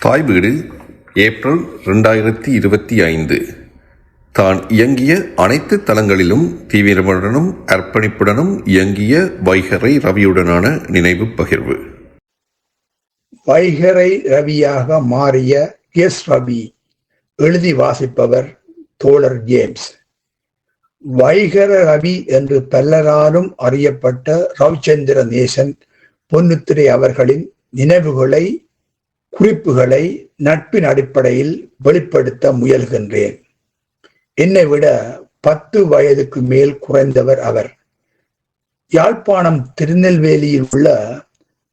தாய் வீடு ஏப்ரல் ரெண்டாயிரத்தி இருபத்தி ஐந்து. தான் இயங்கிய அனைத்து தளங்களிலும் தீவிரமுடனும் அர்ப்பணிப்புடனும் இயங்கிய வைகரை ரவியுடனான நினைவு பகிர்வு. வைகரை ரவியாக மாறிய எஸ் ரவி எழுதி வாசிப்பவர் தோழர் ஜேம்ஸ். வைகர ரவி என்று பல்லராலும் அறியப்பட்ட ரவிச்சந்திர நேசன் பொன்னுத்திரை அவர்களின் நினைவுகளை குறிப்புகளை நட்பின் அடிப்படையில் வெளிப்படுத்த முயல்கின்றேன். என்னை விட பத்து வயதுக்கு மேல் குறைந்தவர் அவர். யாழ்ப்பாணம் திருநெல்வேலியில் உள்ள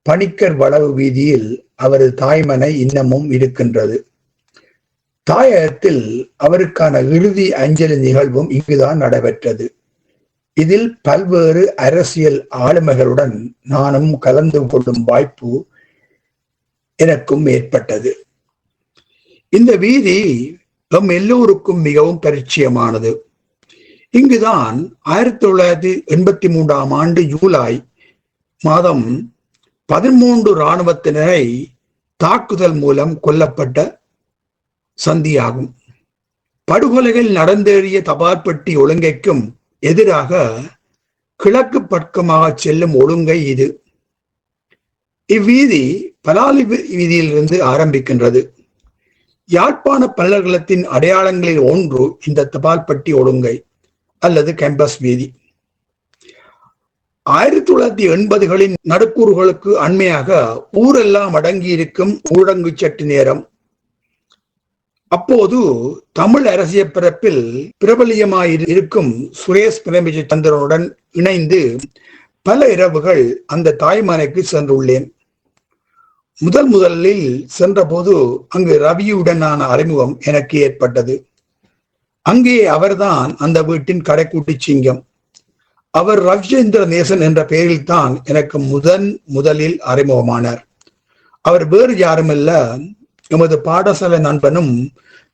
பணிக்கர் வளவு வீதியில் அவரது தாய்மனை இன்னமும் இருக்கின்றது. தாயகத்தில் அவருக்கான இறுதி அஞ்சலி நிகழ்வும் இங்குதான் நடைபெற்றது. இதில் பல்வேறு அரசியல் ஆளுமைகளுடன் நானும் கலந்து கொள்ளும் வாய்ப்பு எனக்கும் ஏற்பட்டது. இந்த வீதி நம் எல்லோருக்கும் மிகவும் பரிச்சயமானது. இங்குதான் ஆயிரத்தி தொள்ளாயிரத்தி எண்பத்தி மூன்றாம் ஆண்டு ஜூலை மாதம் பதிமூன்று இராணுவத்தினரை தாக்குதல் மூலம் கொல்லப்பட்ட சந்தியாகும். படுகொலைகள் நடந்தேறிய தபால்பட்டி ஒழுங்கைக்கும் எதிராக கிழக்கு பக்கமாக செல்லும் ஒழுங்கை இது. இவ்வீதி பலாலி வீதியிலிருந்து ஆரம்பிக்கின்றது. யாழ்ப்பாண பல்கலத்தின் அடையாளங்களில் ஒன்று இந்த தபால்பட்டி ஒழுங்கை அல்லது கேம்பஸ் வீதி. ஆயிரத்தி தொள்ளாயிரத்தி எண்பதுகளின் நடுக்கூறுகளுக்கு அண்மையாக ஊரெல்லாம் அடங்கி இருக்கும் ஊழங்கு சட்டு நேரம். அப்போது தமிழ் அரசியல் பிறப்பில் பிரபலியமாயிருக்கும் சுரேஷ் பிரேமஜி சந்திரனுடன் இணைந்து பல இரவுகள் அந்த தாய்மானைக்கு சென்றுள்ளேன். முதல் முதலில் சென்றபோது அங்கு ரவியுடனான அறிமுகம் எனக்கு ஏற்பட்டது. அங்கே அவர்தான் அந்த வீட்டின் கடைக்கூட்டி சிங்கம். அவர் ரவிச்சந்திர நேசன் என்ற பெயரில் தான் எனக்கு முதன் முதலில் அறிமுகமானார். அவர் வேறு யாருமல்ல எமது பாடசாலை நண்பனும்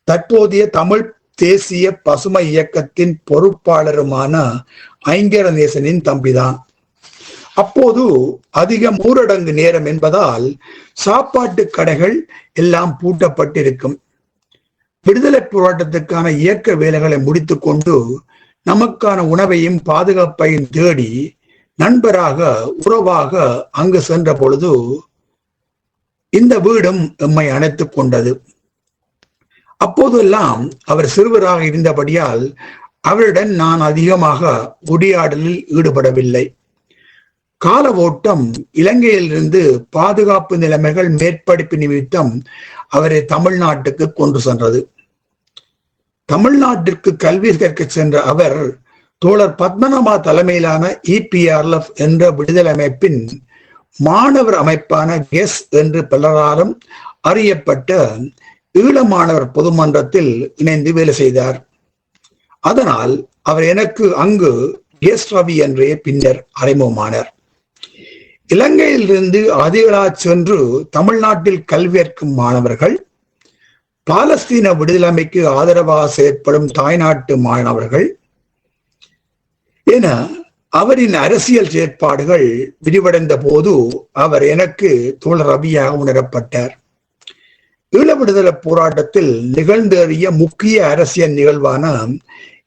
தற்போதைய தமிழ் தேசிய பசுமை இயக்கத்தின் பொறுப்பாளருமான ஐங்கர நேசனின் தம்பிதான். அப்போது அதிக ஊரடங்கு நேரம் என்பதால் சாப்பாட்டு கடைகள் எல்லாம் பூட்டப்பட்டிருக்கும். விடுதலை போராட்டத்துக்கான இயக்க வேலைகளை முடித்துக்கொண்டு நமக்கான உணவையும் பாதுகாப்பையும் தேடி நண்பராக உறவாக அங்கு சென்ற பொழுது இந்த வீடும் எம்மை அணைத்துக் கொண்டது. அப்போதெல்லாம் அவர் சிறுவராக இருந்தபடியால் அவருடன் நான் அதிகமாக உடியாடலில் ஈடுபடவில்லை. கால ஓட்டம் இலங்கையிலிருந்து பாதுகாப்பு நிலைமைகள் மேற்படிப்பு நிமித்தம் அவரை தமிழ்நாட்டுக்கு கொண்டு சென்றது. தமிழ்நாட்டிற்கு கல்வி கற்க சென்ற அவர் தோழர் பத்மநாபா தலைமையிலான இபிஆர்எஃப் என்ற விடுதலை அமைப்பின் மாணவர் அமைப்பான எஸ் என்று பலராலும் அறியப்பட்ட ஈழ மாணவர் பொதுமன்றத்தில் இணைந்து வேலை செய்தார். அதனால் அவர் எனக்கு அங்கு எஸ் ரவி என்றே பின்னர் அறிமுகமானார். இலங்கையிலிருந்து ஆதிகளா சென்று தமிழ்நாட்டில் கல்வியற்கும் மாணவர்கள் பாலஸ்தீன விடுதலைமைக்கு ஆதரவாக செயற்படும் தாய்நாட்டு மாணவர்கள் என அவரின் அரசியல் செயற்பாடுகள் விரிவடைந்த போது அவர் எனக்கு தோழர் ரவியாக உணரப்பட்டார். ஈழ விடுதலை போராட்டத்தில் நிகழ்ந்தேறிய முக்கிய அரசியல் நிகழ்வான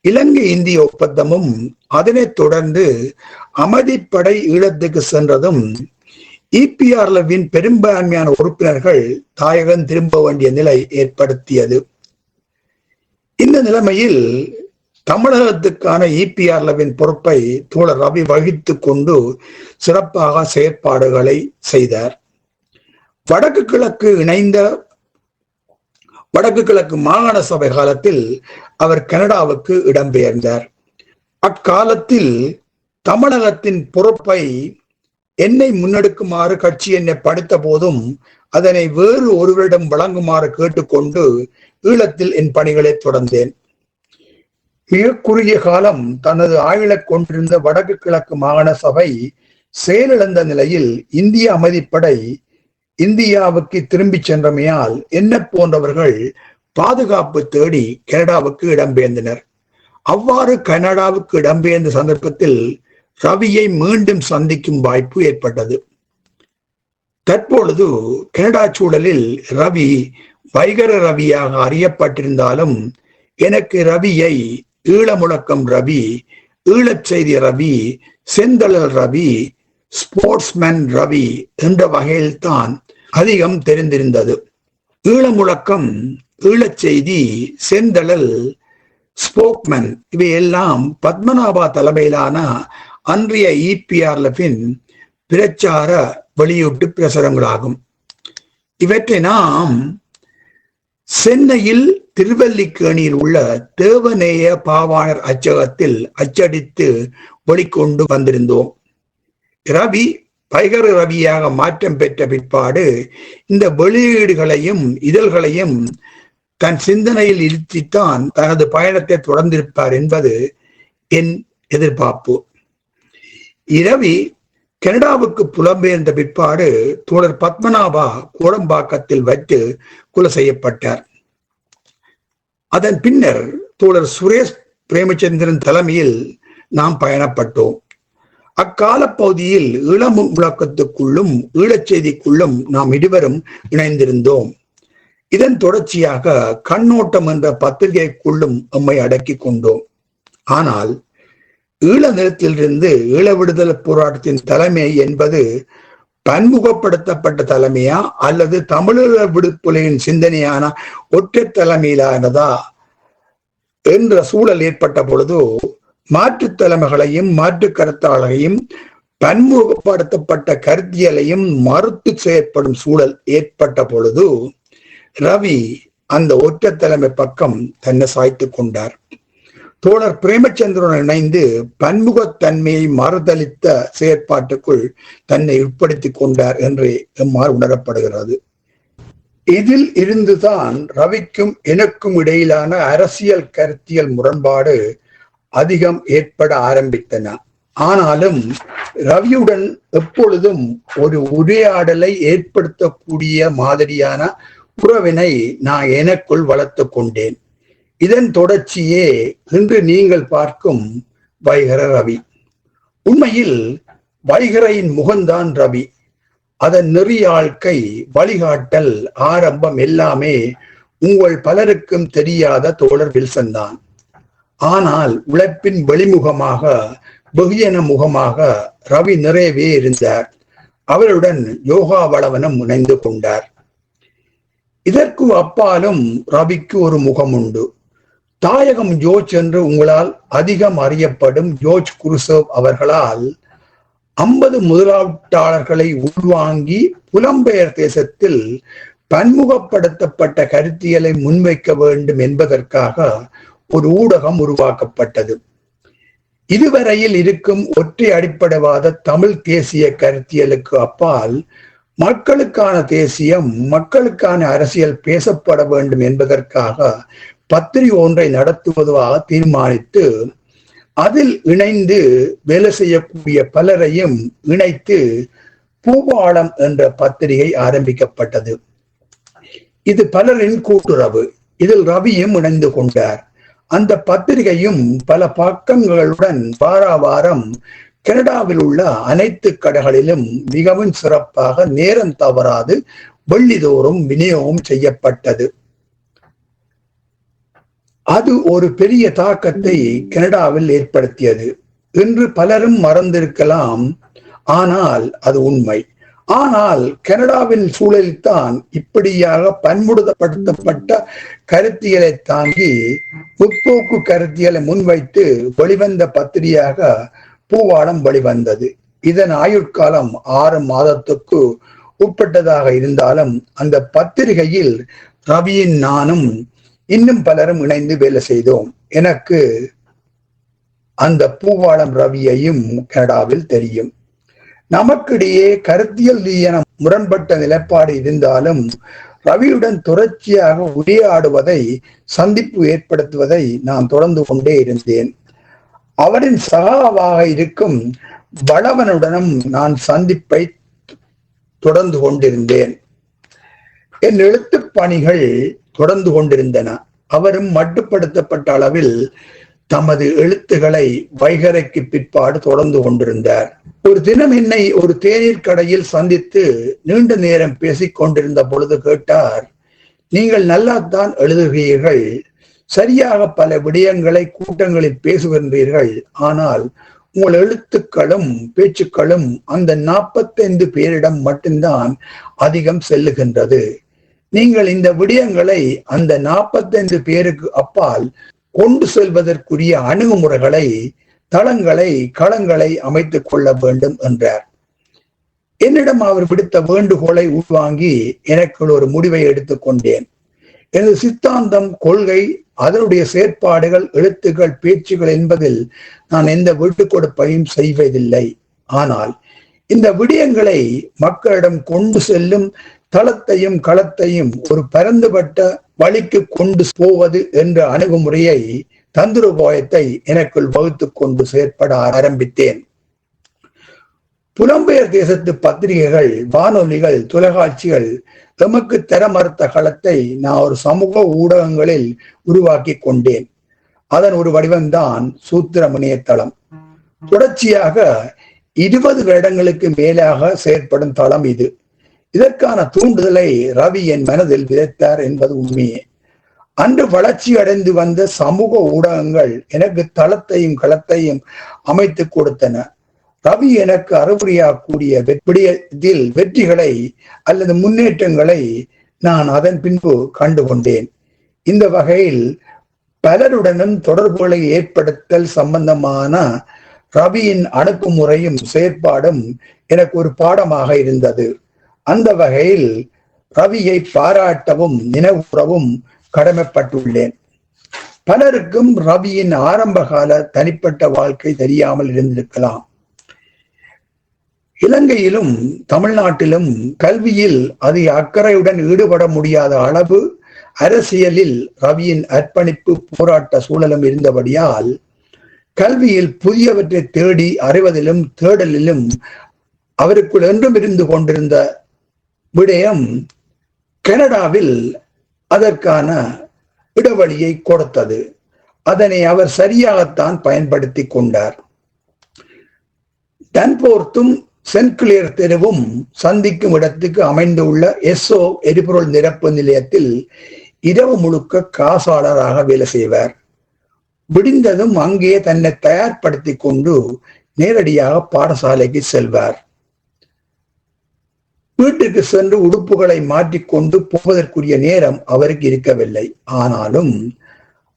இலங்கை இந்திய ஒப்பந்தமும் அதனைத் தொடர்ந்து அமைதிப்படை ஈழத்துக்கு சென்றதும் இபிஆர்லவின் பெரும்பான்மையான உறுப்பினர்கள் தாயகம் திரும்ப வேண்டிய நிலை ஏற்படுத்தியது. இந்த நிலைமையில் தமிழகத்துக்கான இபிஆர்லவின் பொறுப்பை தோழர் ரவி வகித்துக் கொண்டு சிறப்பாக செயற்பாடுகளை செய்தார். வடக்கு கிழக்கு இணைந்த வடக்கு கிழக்கு மாகாண சபை காலத்தில் அவர் கனடாவுக்கு இடம்பெயர்ந்தார். அக்காலத்தில் தமிழகத்தின் பொறுப்பை என்னை முன்னெடுக்குமாறு கட்சி என்னை படுத்த போதும் அதனை வேறு ஒருவரிடம் வழங்குமாறு கேட்டுக்கொண்டு ஈழத்தில் என் பணிகளை தொடர்ந்தேன். மிக குறுகிய காலம் தனது ஆயுளக் கொண்டிருந்த வடக்கு கிழக்கு மாகாண சபை செயலிழந்த நிலையில் இந்திய அமைதிப்படை இந்தியாவுக்கு திரும்பி சென்றமையால் என்ன போன்றவர்கள் பாதுகாப்பு தேடி கனடாவுக்கு இடம்பெயர்ந்தனர் அவ்வாறு கனடாவுக்கு இடம்பெயர்ந்த சந்தர்ப்பத்தில் ரவியை மீண்டும் சந்திக்கும் வாய்ப்பு ஏற்பட்டது. தற்பொழுது கனடா சூழலில் ரவி வைகர ரவியாக அறியப்பட்டிருந்தாலும் எனக்கு ரவியை ஈழமுழக்கம் ரவி ஈழச் செய்தி ரவி செந்தழல் ரவி ஸ்போர்ட்ஸ்மேன் ரவி என்ற வகையில்தான் அதிகம் தெரிந்திருந்தது. ஈழமுழக்கம் ஈழச் செய்தி செந்தழல் ஸ்போக்மன் இவையெல்லாம் பத்மநாபா தலைமையிலான அன்றைய இபிஆர்லபின் பிரச்சார வெளியீட்டு பிரசுரங்களாகும். இவற்றை நாம் சென்னையில் திருவல்லிக்கேணியில் உள்ள தேவநேய பாவாணர் அச்சகத்தில் அச்சடித்து வெளிக்கொண்டு வந்திருந்தோம். ரவி பைகர் ரவியாக மாற்றம் பெற்ற பிற்பாடு இந்த வெளியீடுகளையும் இதழ்களையும் தன் சிந்தனையில் இருத்தித்தான் தனது பயணத்தை தொடர்ந்திருப்பார் என்பது என் எதிர்பார்ப்பு. இரவி கனடாவுக்கு புலம்பெயர்ந்த பிற்பாடு தோழர் பத்மநாபா கோடம்பாக்கத்தில் வைத்து கொலை செய்யப்பட்டார். அதன் பின்னர் தோழர் சுரேஷ் பிரேமச்சந்திரன் தலைமையில் நாம் பயணப்பட்டோம். அக்கால பகுதியில் இளம் முழக்கத்துக்குள்ளும் ஈழச் செய்திக்குள்ளும் நாம் இருவரும் இணைந்திருந்தோம். இதன் தொடர்ச்சியாக கண்ணோட்டம் என்ற பத்திரிகைக்குள்ளும் நம்மை அடக்கிக் கொண்டோம். ஆனால் ஈழ நிலத்திலிருந்து ஈழ விடுதலை போராட்டத்தின் தலைமை என்பது பன்முகப்படுத்தப்பட்ட தலைமையா அல்லது தமிழீழ விடுதலையின் சிந்தனையான ஒற்றை தலைமையிலானதா என்ற சூழல் ஏற்பட்ட பொழுது மாற்று தலைமைகளையும் மாற்று கருத்தாளரையும் பன்முகப்படுத்தப்பட்ட கருத்தியலையும் மறுத்து செயற்படும் சூழல் ஏற்பட்ட பொழுது ரவி அந்த ஒற்றை தலைமை பக்கம் தன்னை சாய்த்து கொண்டார். தோழர் பிரேமச்சந்திரன் இணைந்து பன்முகத்தன்மையை மறுதளித்த செயற்பாட்டுக்குள் தன்னை உட்படுத்திக் கொண்டார் என்று எம்மாறு உணரப்படுகிறது. இதில் இருந்துதான் ரவிக்கும் எனக்கும் இடையிலான அரசியல் கருத்தியல் முரண்பாடு அதிகம் ஏற்பட ஆரம்பித்தன. ஆனாலும் ரவியுடன் எப்பொழுதும் ஒரு உரையாடலை ஏற்படுத்தக்கூடிய மாதிரியான உறவினை நான் எனக்குள் வளர்த்து கொண்டேன். இதன் தொடர்ச்சியே இன்று நீங்கள் பார்க்கும் வைகர ரவி. உண்மையில் வைகரையின் முகம்தான் ரவி. அதன் நெறியாழ்க்கை வழிகாட்டல் ஆரம்பம் எல்லாமே உங்கள் பலருக்கும் தெரியாத தோழர் வில்சன் தான். ஆனால் உழைப்பின் வெளிமுகமாக வெகுஜன முகமாக ரவி நிறையவே இருந்தார். அவருடன் யோகா வளவனம் இணைந்து கொண்டார். இதற்கு அப்பாலும் ரவிக்கு ஒரு முகம் உண்டு தாயகம் ஜோர்ஜ் என்று உங்களால் அதிகம் அறியப்படும் ஜோர்ஜ் குருசோவ் அவர்களால் ஐம்பது முதலாட்டாளர்களை உள்வாங்கி புலம்பெயர் தேசத்தில் பன்முகப்படுத்தப்பட்ட கருத்தியலை முன்வைக்க வேண்டும் என்பதற்காக ஒரு ஊடகம் உருவாக்கப்பட்டது. இதுவரையில் இருக்கும் ஒற்றை அடிப்படைவாத தமிழ் தேசிய கருத்தியலுக்கு அப்பால் மக்களுக்கான தேசியம் மக்களுக்கான அரசியல் பேசப்பட வேண்டும் என்பதற்காக பத்திரிகை ஒன்றை நடத்துவதாக தீர்மானித்து அதில் இணைந்து வேலை செய்யக்கூடிய பலரையும் இணைத்து பூபாளம் என்ற பத்திரிகை ஆரம்பிக்கப்பட்டது. இது பலரின் கூட்டுறவு. இதில் ரவியும் இணைந்து கொண்டார். அந்த பத்திரிகையும் பல பக்கங்களுடன் வார வாரம் கனடாவில் உள்ள அனைத்து கடைகளிலும் மிகவும் சிறப்பாக நேரம் தவறாது வெள்ளிதோறும் விநியோகம் செய்யப்பட்டது. அது ஒரு பெரிய தாக்கத்தை கனடாவில் ஏற்படுத்தியது இன்று பலரும் மறந்திருக்கலாம். ஆனால் அது உண்மை. ஆனால் கனடாவின் சூழலில்தான் இப்படியாக பன்முடுதப்படுத்தப்பட்ட கருத்தியலை தாங்கி முற்போக்கு கருத்தியலை முன்வைத்து வெளிவந்த பத்திரிகையாக பூவாடம் வெளிவந்தது. இதன் ஆயுட்காலம் ஆறு மாதத்துக்கு உட்பட்டதாக இருந்தாலும் அந்த பத்திரிகையில் ரவியின் நானும் இன்னும் பலரும் இணைந்து வேலை செய்தோம். எனக்கு அந்த பூவாளம் ரவியையும் கனடாவில் தெரியும். நமக்கிடையே கருத்தியல் ரீதியான முரண்பட்ட நிலைப்பாடு இருந்தாலும் ரவியுடன் தொடர்ச்சியாக உரையாடுவதை சந்திப்பு ஏற்படுத்துவதை நான் தொடர்ந்து கொண்டே இருந்தேன். அவரின் சகாவாக இருக்கும் வளவனுடனும் நான் சந்திப்பை தொடர்ந்து கொண்டிருந்தேன். என் எழுத்துப் பணிகள் தொடர்ந்து கொண்டிருந்தன. அவரும் மட்டுப்படுத்தப்பட்ட அளவில் தமது எழுத்துக்களை வைகரைக்கு பிற்பாடு தொடர்ந்து கொண்டிருந்தார். ஒரு தினம் என்னை ஒரு தேநீர் கடையில் சந்தித்து நீண்ட நேரம் பேசிக் கொண்டிருந்த பொழுது கேட்டார் நீங்கள் நல்லாத்தான் எழுதுகிறீர்கள். சரியாக பல விடயங்களை கூட்டங்களில் பேசுகின்றீர்கள். ஆனால் உங்கள் எழுத்துக்களும் பேச்சுக்களும் அந்த நாற்பத்தைந்து பேரிடம் மட்டும்தான் அதிகம் செல்லுகின்றது. நீங்கள் இந்த விடயங்களை அந்த நாற்பத்தைந்து பேருக்கு அப்பால் கொண்டு செல்வதற்குரிய அணுகுமுறைகளை தளங்களை களங்களை அமைத்துக் கொள்ள வேண்டும் என்றார். என்னிடம் அவர் விடுத்த வேண்டுகோளை உள்வாங்கி எனக்கு ஒரு முடிவை எடுத்துக்கொண்டேன் எனது சித்தாந்தம் கொள்கை அதனுடைய செயற்பாடுகள் எழுத்துக்கள் பேச்சுகள் என்பதில் நான் எந்த வீட்டுக் கொடுப்பையும் செய்வதில்லை. ஆனால் இந்த விடயங்களை மக்களிடம் கொண்டு செல்லும் தளத்தையும் களத்தையும் ஒரு பரந்துபட்ட வழிக்கு கொண்டு போவது என்ற அணுகுமுறையை தந்திரோபாயத்தை எனக்குள் வகுத்துக் கொண்டு செயற்பட ஆரம்பித்தேன். புலம்பெயர் தேசத்து பத்திரிகைகள் வானொலிகள் தொலைக்காட்சிகள் எமக்கு தர மறுத்த களத்தை நான் ஒரு சமூக ஊடகங்களில் உருவாக்கி கொண்டேன். அதன் ஒரு வடிவம்தான் சூத்திரமணிய தளம் தொடர்ச்சியாக இருபது வருடங்களுக்கு மேலாக செயற்படும் தளம் இது. இதற்கான தூண்டுதலை ரவி என் மனதில் விதைத்தார் என்பது உண்மையே. அன்று வளர்ச்சி அடைந்து வந்த சமூக ஊடகங்கள் எனக்கு தளத்தையும் களத்தையும் அமைத்து கொடுத்தன. ரவி எனக்கு அறிவுரையாக்கூடிய விடயத்தில் வெற்றிகளை அல்லது முன்னேற்றங்களை நான் அதன் பின்பு கண்டுகொண்டேன். இந்த வகையில் பலருடனும் தொடர்புகளை ஏற்படுத்தல் சம்பந்தமான ரவியின் அணுகுமுறையும் செயற்பாடும் எனக்கு ஒரு பாடமாக இருந்தது. அந்த வகையில் ரவியை பாராட்டவும் நினைவுறவும் கடமைப்பட்டுள்ளேன். பலருக்கும் ரவியின் ஆரம்பகால தனிப்பட்ட வாழ்க்கை தெரியாமல் இருந்திருக்கலாம். இலங்கையிலும் தமிழ்நாட்டிலும் கல்வியில் அது அக்கறையுடன் ஈடுபட முடியாத அளவு அரசியலில் ரவியின் அர்ப்பணிப்பு போராட்ட சூழலும் இருந்தபடியால் கல்வியில் புதியவற்றை தேடி அறிவதிலும் தேடலிலும் அவருக்குள் என்றும் இருந்து கொண்டிருந்த விடயம் கனடாவில் அதற்கான இடைவெளியை கொடுத்தது. அதனை அவர் சரியாகத்தான் பயன்படுத்தி கொண்டார். டன்போர்த்தும் சென்கிளியர் தெருவும் சந்திக்கும் இடத்துக்கு அமைந்துள்ள எஸ்ஓ எரிபொருள் நிரப்பு நிலையத்தில் இரவு முழுக்க காசாளராக வேலை செய்வார். விடிந்ததும் அங்கே தன்னை தயார்படுத்தி கொண்டு நேரடியாக பாடசாலைக்கு செல்வார். வீட்டுக்கு சென்று உடுப்புகளை மாற்றிக்கொண்டு போவதற்குரிய நேரம் அவருக்கு இருக்கவில்லை. ஆனாலும்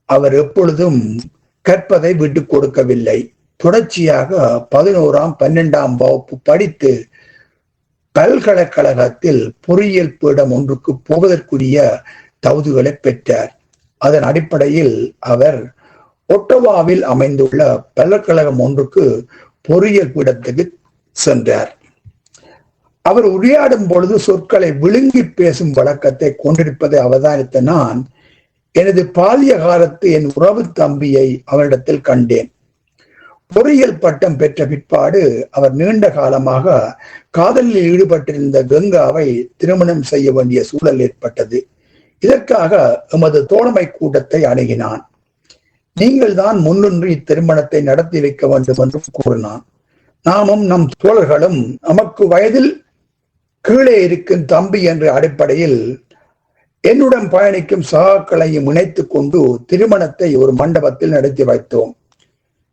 அவர் எப்பொழுதும் கற்பதை விட்டுக் கொடுக்கவில்லை. தொடர்ச்சியாக பதினோராம் பன்னெண்டாம் வகுப்பு படித்து பல்கலைக்கழகத்தில் பொறியியல் பீடம் ஒன்றுக்கு போவதற்குரிய தகுதிகளை பெற்றார். அதன் அடிப்படையில் அவர் ஒட்டவாவில் அமைந்துள்ள பல்கலைக்கழகம் ஒன்றுக்கு பொறியியல் பீடத்துக்கு சென்றார். அவர் உரையாடும் பொழுது சொற்களை விழுங்கி பேசும் வழக்கத்தை கொண்டிருப்பதை அவதானித்த நான் எனது பாலிய காலத்து என் உறவு தம்பியை அவரிடத்தில் கண்டேன். பொறியியல் பட்டம் பெற்ற பிற்பாடு அவர் நீண்ட காலமாக காதலில் ஈடுபட்டிருந்த கங்காவை திருமணம் செய்ய வேண்டிய சூழல் ஏற்பட்டது. இதற்காக எமது தோழமை கூட்டத்தை அணுகினான். நீங்கள் தான் முன்னின்று இத்திருமணத்தை நடத்தி வைக்க வேண்டும் என்றும் கூறினான். நாமும் நம் தோழர்களும் நமக்கு வயதில் கீழே இருக்கும் தம்பி என்ற அடிப்படையில் என்னுடன் பயணிக்கும் சகாக்களையும் இணைத்து கொண்டு திருமணத்தை ஒரு மண்டபத்தில் நடத்தி வைத்தோம்.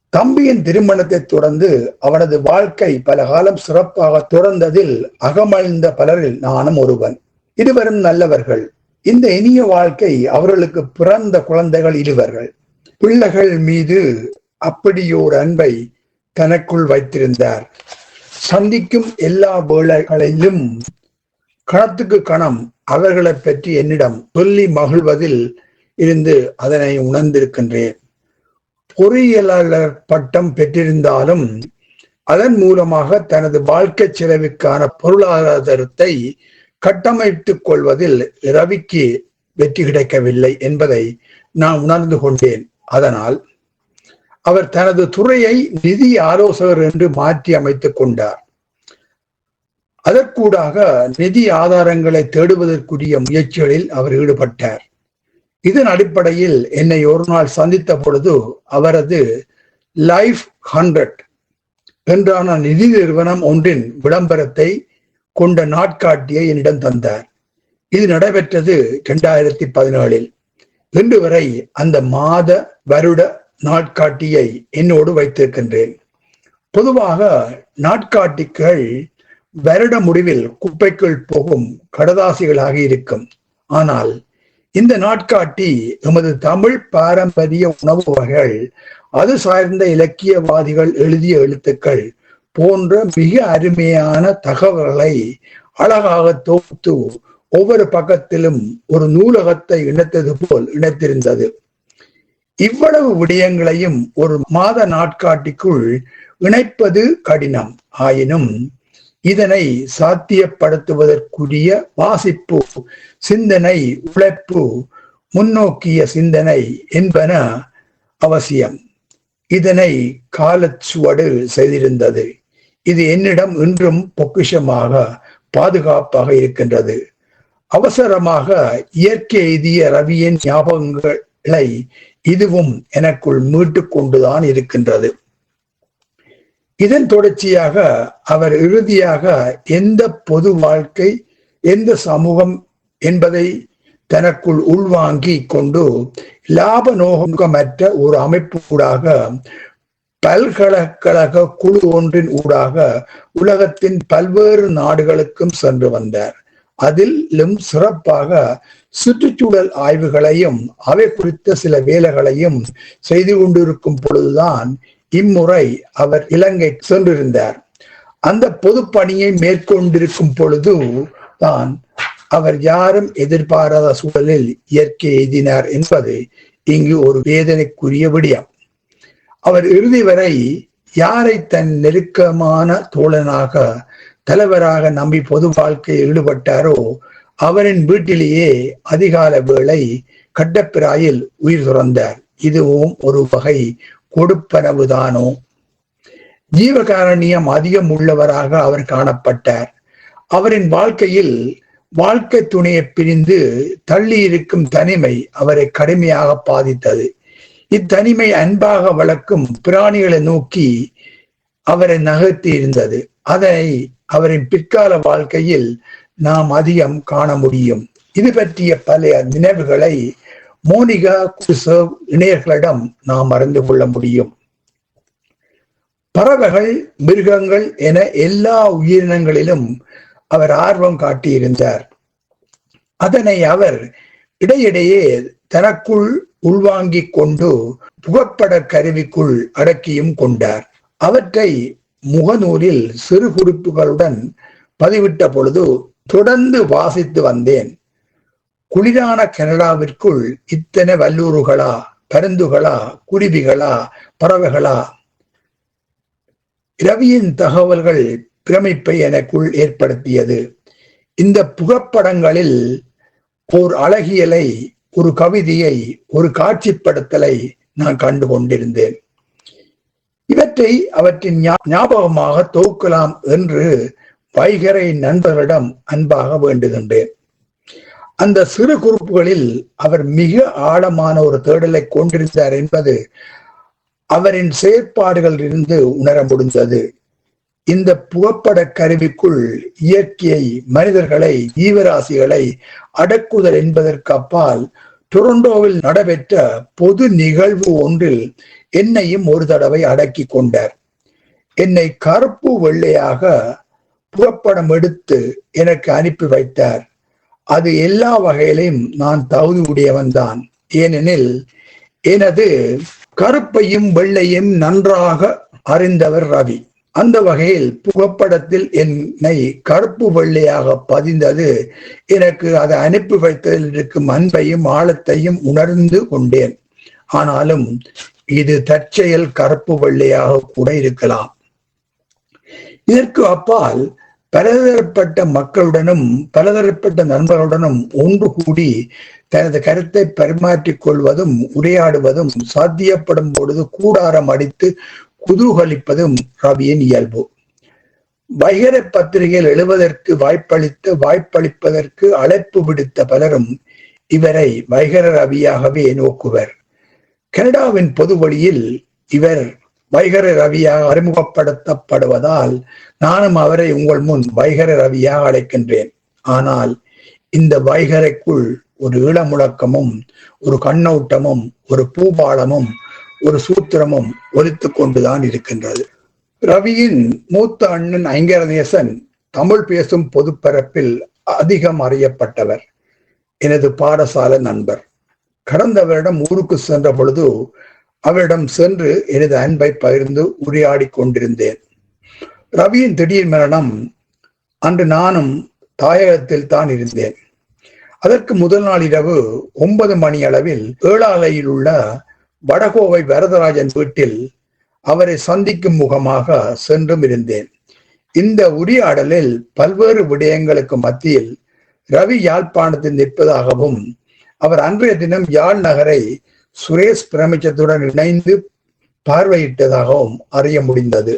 தம்பியின் திருமணத்தை தொடர்ந்து அவனது வாழ்க்கை பல காலம் சிறப்பாக தொடர்ந்ததில் அகமழ்ந்த பலரில் நானும் ஒருவன். இருவரும் நல்லவர்கள். இந்த இனிய வாழ்க்கை அவர்களுக்கு பிறந்த குழந்தைகள் இருவர்கள். பிள்ளைகள் மீது அப்படியோர் அன்பை தனக்குள் வைத்திருந்தார். சந்திக்கும் எல்லா வேளைகளிலும் கணத்துக்கு கணம் அவர்களை பற்றி என்னிடம் சொல்லி மகிழ்வதில் இருந்து அதனை உணர்ந்திருக்கின்றேன். பொறியியலாளர் பட்டம் பெற்றிருந்தாலும் அதன் மூலமாக தனது வாழ்க்கை செலவுக்கான பொருளாதாரத்தை கட்டமைத்துக் கொள்வதில் ரவிக்கு வெற்றி கிடைக்கவில்லை என்பதை நான் உணர்ந்து கொண்டேன். அதனால் அவர் தனது துறையை நிதி ஆலோசகர் என்று மாற்றி அமைத்துக் கொண்டார். அதற்கூடாக நிதி ஆதாரங்களை தேடுவதற்குரிய முயற்சிகளில் அவர் ஈடுபட்டார். இதன் அடிப்படையில் என்னை ஒரு நாள் சந்தித்த பொழுது அவரது லைஃப் ஹண்ட்ரட் என்றான நிதி நிறுவனம் ஒன்றின் விளம்பரத்தை கொண்ட நாட்காட்டியை என்னிடம் தந்தார். இது நடைபெற்றது இரண்டாயிரத்தி பதினேழில். இன்று வரை அந்த மாத வருட நாட்காட்டியை என்னோடு வைத்திருக்கின்றேன். பொதுவாக நாட்காட்டிகள் வருட முடிவில் குப்பைக்குள் போகும் கடதாசிகளாக இருக்கும். ஆனால் இந்த நாட்காட்டி எமது தமிழ் பாரம்பரிய உணவு வகைகள் அது சார்ந்த இலக்கியவாதிகள் எழுதிய எழுத்துக்கள் போன்ற மிக அருமையான தகவல்களை அழகாக தொகுத்து ஒவ்வொரு பக்கத்திலும் ஒரு நூலகத்தை இணைத்தது போல் இணைத்திருந்தது. இவ்வளவு விடயங்களையும் ஒரு மாத நாட்காட்டிக்குள் இணைப்பது கடினம். ஆயினும் இதனை சாத்தியப்படுத்துவதற்குரிய வாசிப்பு சிந்தனை உழைப்பு முன்னோக்கிய சிந்தனை என்பன அவசியம். இதனை காலச்சுவடு செய்திருந்தது. இது என்னிடம் இன்றும் பொக்கிஷமாக பாதுகாப்பாக இருக்கின்றது. அவசரமாக இயற்கை எய்திய ரவியின் ஞாபகங்களை இதுவும் எனக்குள் மீட்டு கொண்டுதான் இருக்கின்றது. இதன் தொடர்ச்சியாக அவர் இறுதியாக எந்த பொது வாழ்க்கை எந்த சமூகம் என்பதை தனக்குள் உள்வாங்கி கொண்டு லாப நோக்கமற்ற ஒரு அமைப்பு ஊடாக பல்கலைக்கழக குழு ஒன்றின் ஊடாக உலகத்தின் பல்வேறு நாடுகளுக்கும் சென்று வந்தார். அதிலும் சிறப்பாக சுற்றுச்சூழல் ஆய்வுகளையும் அவை குறித்த சில வேலைகளையும் செய்து கொண்டிருக்கும் பொழுதுதான் இம்முறை அவர் இலங்கை சென்றிருந்தார். அந்த பொது பணியை மேற்கொண்டிருக்கும் பொழுது தான் அவர் யாரும் எதிர்பாராத சூழலில் இயற்கை எய்தினார் என்பது இங்கு ஒரு வேதனைக்குரிய விடயம். அவர் இறுதி வரை யாரை தன் நெருக்கமான தோழனாக தலைவராக நம்பி பொது வாழ்க்கையில் ஈடுபட்டாரோ அவரின் வீட்டிலேயே அதிகால வேளை கட்டப்பிராயில் உயிர் துறந்தார். இதுவும் ஒரு வகை கொடுப்பனவுதானோ? ஜீவகாரணியம் அதிகம் உள்ளவராக அவர் காணப்பட்டார். அவரின் வாழ்க்கையில் வாழ்க்கை துணையை பிரிந்து தள்ளி இருக்கும் தனிமை அவரை கடுமையாக பாதித்தது. இத்தனிமை அன்பாக வளர்க்கும் பிராணிகளை நோக்கி அவரை நகர்த்தி இருந்தது. அதை அவரின் பிற்கால வாழ்க்கையில் நாம் அதிகம் காண முடியும். இது பற்றிய பல நினைவுகளை மோனிகா குசவ் இணையர்களிடம் நாம் அறிந்து கொள்ள முடியும். பறவைகள் மிருகங்கள் என எல்லா உயிரினங்களிலும் அவர் ஆர்வம் காட்டியிருந்தார். அதனை அவர் இடையிடையே தனக்குள் உள்வாங்கிக் கொண்டு புகைப்பட கருவிக்குள் அடக்கியும் கொண்டார். அவற்றை முகநூலில் சிறு குறிப்புகளுடன் பதிவிட்ட பொழுது தொடர்ந்து வாசித்து வந்தேன். குளிரான கனடாவிற்குள் இத்தனை வல்லூறுகளா பருந்துகளா குருவிகளா பறவைகளா? ரவியின் தகவல்கள் பிரமிப்பை எனக்குள் ஏற்படுத்தியது. இந்த புகைப்படங்களில் ஓர் அழகியலை ஒரு கவிதையை ஒரு காட்சிப்படுத்தலை நான் கண்டு கொண்டிருந்தேன். இவற்றை அவற்றின் ஞாபகமாக தொகுக்கலாம் என்று வைகரை நண்பர்களிடம் அன்பாக வேண்டுகின்றேன். அந்த சிறு குறிப்புகளில் அவர் மிக ஆழமான ஒரு தேடலை கொண்டிருந்தார் என்பது அவரின் செயற்பாடுகளில் இருந்து உணர முடிந்தது. இந்த புகைப்பட கருவிக்குள் இயற்கையை மனிதர்களை ஜீவராசிகளை அடக்குதல் என்பதற்கு அப்பால் டொரண்டோவில் நடைபெற்ற பொது நிகழ்வு ஒன்றில் என்னையும் ஒரு தடவை அடக்கி கொண்டார். என்னை கருப்பு வெள்ளையாக புகைப்படம் எடுத்து எனக்கு அனுப்பி வைத்தார். அது எல்லா வகையிலும் நான் தகுதி உடையவன் தான். ஏனெனில் எனது கருப்பையும் வெள்ளையும் நன்றாக அறிந்தவர் ரவி. அந்த வகையில் புகைப்படத்தில் என்னை கருப்பு வெள்ளையாக பதிந்தது. எனக்கு அதை அனுப்பி வைத்ததில் இருக்கும் அன்பையும் ஆழத்தையும் உணர்ந்து கொண்டேன். ஆனாலும் இது தற்செயல் கருப்பு வெள்ளையாக கூட இருக்கலாம். இதற்கு அப்பால் பலதரப்பட்ட மக்களுடனும் பலதரப்பட்ட நண்பர்களுடனும் ஒன்று கூடி தனது கருத்தை பரிமாற்றிக் கொள்வதும் உரையாடுவதும் சாத்தியப்படும் பொழுது கூடாரம் அடித்து குதூகலிப்பதும் ரவியின் இயல்பு. வைகர பத்திரிகையில் எழுவதற்கு வாய்ப்பளித்து வாய்ப்பளிப்பதற்கு அழைப்பு விடுத்த பலரும் இவரை வைகர ரவியாகவே நோக்குவர். கனடாவின் பொது வழியில் இவர் வைகர ரவியாக அறிமுகப்படுத்தப்படுவதால் நானும் அவரை உங்கள் முன் வைகர ரவியாக அழைக்கின்றேன். ஆனால் இந்த வைகரைக்குள் ஒரு ஈழமுழக்கமும் ஒரு கண்ணோட்டமும் ஒரு பூபாலமும் ஒரு சூத்திரமும் ஒலித்து கொண்டுதான் இருக்கின்றது. ரவியின் மூத்த அண்ணன் ஐங்கரநேசன் தமிழ் பேசும் பொதுப்பரப்பில் அதிகம் அறியப்பட்டவர். எனது பாடசாலை நண்பர். கடந்த வருடம் ஊருக்கு சென்ற பொழுது அவரிடம் சென்று எனது அன்பை பகிர்ந்து உரையாடி கொண்டிருந்தேன். ரவியின் திடீர் மரணம் அன்று நானும் தாயகத்தில் தான் இருந்தேன். அதற்கு முதல் நாள் இரவு ஒன்பது மணி அளவில் ஏழாலையில் உள்ள வடகோவை வரதராஜன் வீட்டில் அவரை சந்திக்கும் முகமாக சென்றும் இருந்தேன். இந்த உரையாடலில் பல்வேறு விடயங்களுக்கு மத்தியில் ரவி யாழ்ப்பாணத்தில் நிற்பதாகவும் அவர் அன்றைய தினம் யாழ் நகரை சுரேஷ் பிரமிச்சத்துடன் இணைந்து பார்வையிட்டதாகவும் அறிய முடிந்தது.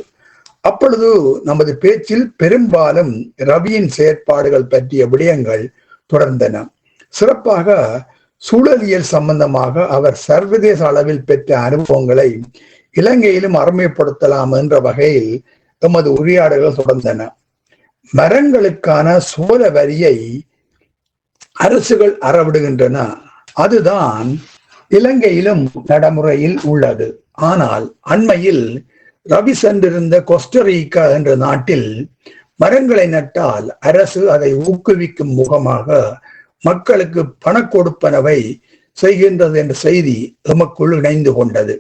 அப்பொழுது நமது பேச்சில் பெரும்பாலும் ரவியின் செயற்பாடுகள் பற்றிய விடயங்கள் தொடர்ந்தன. சிறப்பாக சூழலியல் சம்பந்தமாக அவர் சர்வதேச அளவில் பெற்ற அனுபவங்களை இலங்கையிலும் அருமைப்படுத்தலாம் என்ற வகையில் எமது உரையாடல்கள் தொடர்ந்தன. மரங்களுக்கான சோழ வரியை அரசுகள் அறவிடுகின்றன. அதுதான் இலங்கையிலும் நடைமுறையில் உள்ளது. ஆனால் அண்மையில் ரவி சென்றிருந்த கொஸ்டரீக்கா என்ற நாட்டில் மரங்களை நட்டால் அரசு அதை ஊக்குவிக்கும் முகமாக மக்களுக்கு பண கொடுப்பனவை செய்கின்றது என்ற செய்தி எமக்குள் இணைந்து கொண்டது.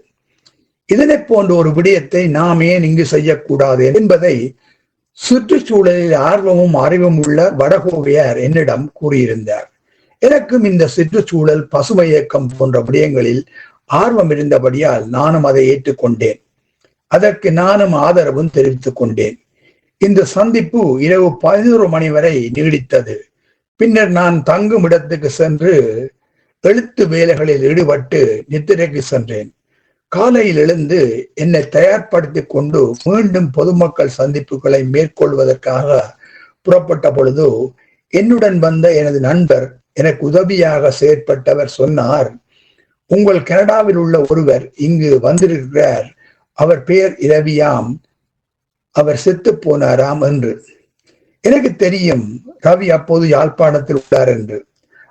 இதனை போன்ற ஒரு விடயத்தை நாம் ஏன் இங்கு செய்யக்கூடாது என்பதை சுற்றுச்சூழலில் ஆர்வமும் அறிவும் உள்ள வடகோவியார் என்னிடம் கூறியிருந்தார். எனக்கும் இந்த சுற்றுச்சூழல் பசுமை இயக்கம் போன்ற விடயங்களில் ஆர்வம் இருந்தபடியால் நானும் அதை ஏற்றுக்கொண்டேன். அதற்கு நானும் ஆதரவும் தெரிவித்துக் கொண்டேன். இந்த சந்திப்பு இரவு பதினோரு மணி வரை நீடித்தது. பின்னர் நான் தங்கும் இடத்துக்கு சென்று எழுத்து வேலைகளில் ஈடுபட்டு நித்திரைக்கு சென்றேன். காலையில் எழுந்து என்னை தயார்படுத்திக் கொண்டு மீண்டும் பொதுமக்கள் சந்திப்புகளை மேற்கொள்வதற்காக புறப்பட்ட பொழுது என்னுடன் வந்த எனது நண்பர் எனக்கு உதவியாக செயற்பட்டவர் சொன்னார். உங்கள் கனடாவில் உள்ள ஒருவர் இங்கு வந்திருக்கிறார். அவர் பெயர் இரவியாம். அவர் செத்து போனாராம் என்று. எனக்கு தெரியும் ரவி அப்போது யாழ்ப்பாணத்தில் உள்ளார் என்று.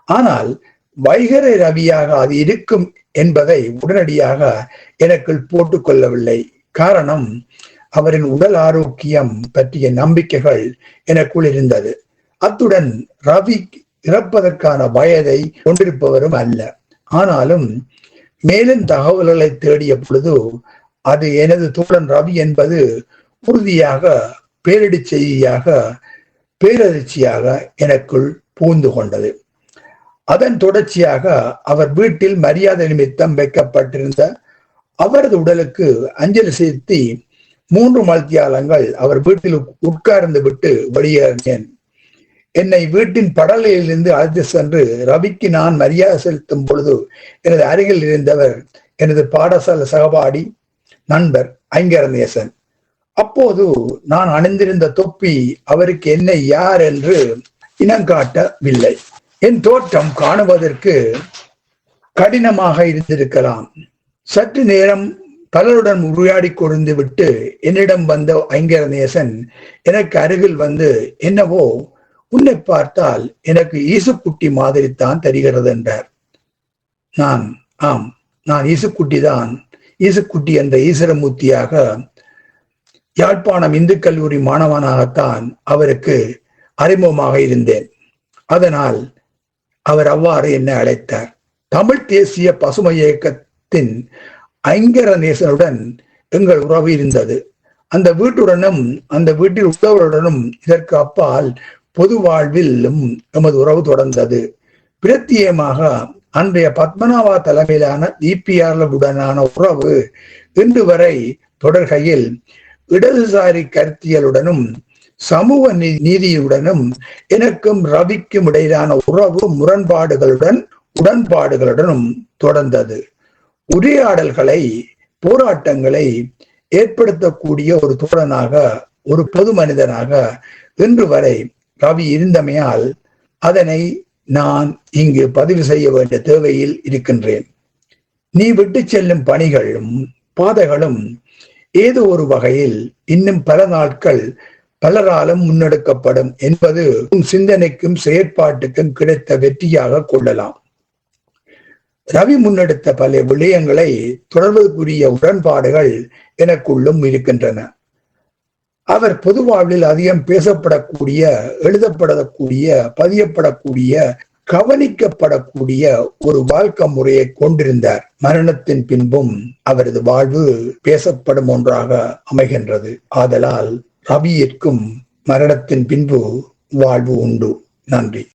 ஆனால் வைகரை ரவியாக அது இருக்கும் என்பதை உடனடியாக எனக்குள் போட்டுக் கொள்ளவில்லை. காரணம் அவரின் உடல் ஆரோக்கியம் பற்றிய நம்பிக்கைகள் எனக்குள் இருந்தது. அத்துடன் ரவி இறப்பதற்கான வயதை கொண்டிருப்பவரும் அல்ல. ஆனாலும் மேலும் தகவல்களை தேடிய பொழுது அது எனது தோழன் ரவி என்பது உறுதியாக பேரிடி செய்தியாக பேரதிர்ச்சியாக எனக்குள் பூந்து கொண்டது. அதன் தொடர்ச்சியாக அவர் வீட்டில் மரியாதை நிமித்தம் வைக்கப்பட்டிருந்த அவரது உடலுக்கு அஞ்சலி செலுத்தி மூன்று மல்தியாலங்கள் அவர் வீட்டில் உட்கார்ந்து விட்டு வெளியேறினேன். என்னை வீட்டின் படலையிலிருந்து அழைத்து சென்று ரவிக்கு நான் மரியாதை செலுத்தும் பொழுது எனது அருகில் இருந்தவர் எனது பாடசாலை சகபாடி நண்பர் ஐங்கரநேசன். அப்போது நான் அணிந்திருந்த தொப்பி அவருக்கு என்னை யார் என்று இனங்காட்டவில்லை என் தோற்றம் காணுவதற்கு கடினமாக இருந்திருக்கலாம். சற்று நேரம் பலருடன் உரையாடி கொண்டு விட்டு என்னிடம் வந்த ஐங்கரநேசன் எனக்கு அருகில் வந்து என்னவோ உன்னை பார்த்தால் எனக்கு ஈசுக்குட்டி மாதிரி தான் தெரிகிறது என்றார் நான் ஆம் நான் ஈசுக்குட்டி தான் ஈசுக்குட்டி என்ற ஈஸ்வரமூர்த்தியாக யாழ்ப்பாணம் இந்து கல்லூரி மாணவனாகத்தான் அவருக்கு அறிமுகமாக இருந்தேன். அதனால் அவர் அவ்வாறு என்னை அழைத்தார். தமிழ் தேசிய பசுமை இயக்கத்தின் ஐங்கர நேசனுடன் எங்கள் உறவு இருந்தது. அந்த வீட்டுடனும் அந்த வீட்டில் உள்ளவருடனும் இதற்கு அப்பால் பொது வாழ்விலும் எமது உறவு தொடர்ந்தது. பிரத்தியமாக அன்றைய பத்மநாபா தலைமையிலான உடனான உறவு இன்று வரை தொடர்கையில் இடதுசாரி கருத்தியலுடனும் சமூக நீதியுடனும் எனக்கும் ரவிக்கும் இடையிலான உறவு முரண்பாடுகளுடன் உடன்பாடுகளுடனும் தொடர்ந்தது. உரையாடல்களை போராட்டங்களை ஏற்படுத்தக்கூடிய ஒரு தோழனாக ஒரு பொது மனிதனாக இன்று வரை ரவி இருந்தமையால் அதனை நான் இங்கு பதிவு செய்ய வேண்டிய தேவையில் இருக்கின்றேன். நீ விட்டு செல்லும் பணிகளும் பாதைகளும் ஏதோ ஒரு வகையில் இன்னும் பல நாட்கள் பலராலும் முன்னெடுக்கப்படும் என்பது சிந்தனைக்கும் செயற்பாட்டுக்கும் கிடைத்த வெற்றியாக கொள்ளலாம். ரவி முன்னெடுத்த பல விடயங்களை தொடர்வதற்குரிய உடன்பாடுகள் எனக்குள்ளும் இருக்கின்றன. அவர் பொது வாழ்வில் அதிகம் பேசப்படக்கூடிய எழுதப்படக்கூடிய பதியப்படக்கூடிய கவனிக்கப்படக்கூடிய ஒரு வாழ்க்கை முறையை கொண்டிருந்தார். மரணத்தின் பின்பும் அவரது வாழ்வு பேசப்படும் ஒன்றாக அமைகின்றது. ஆதலால் ரவியிற்கும் மரணத்தின் பின்பு வாழ்வு உண்டு. நன்றி.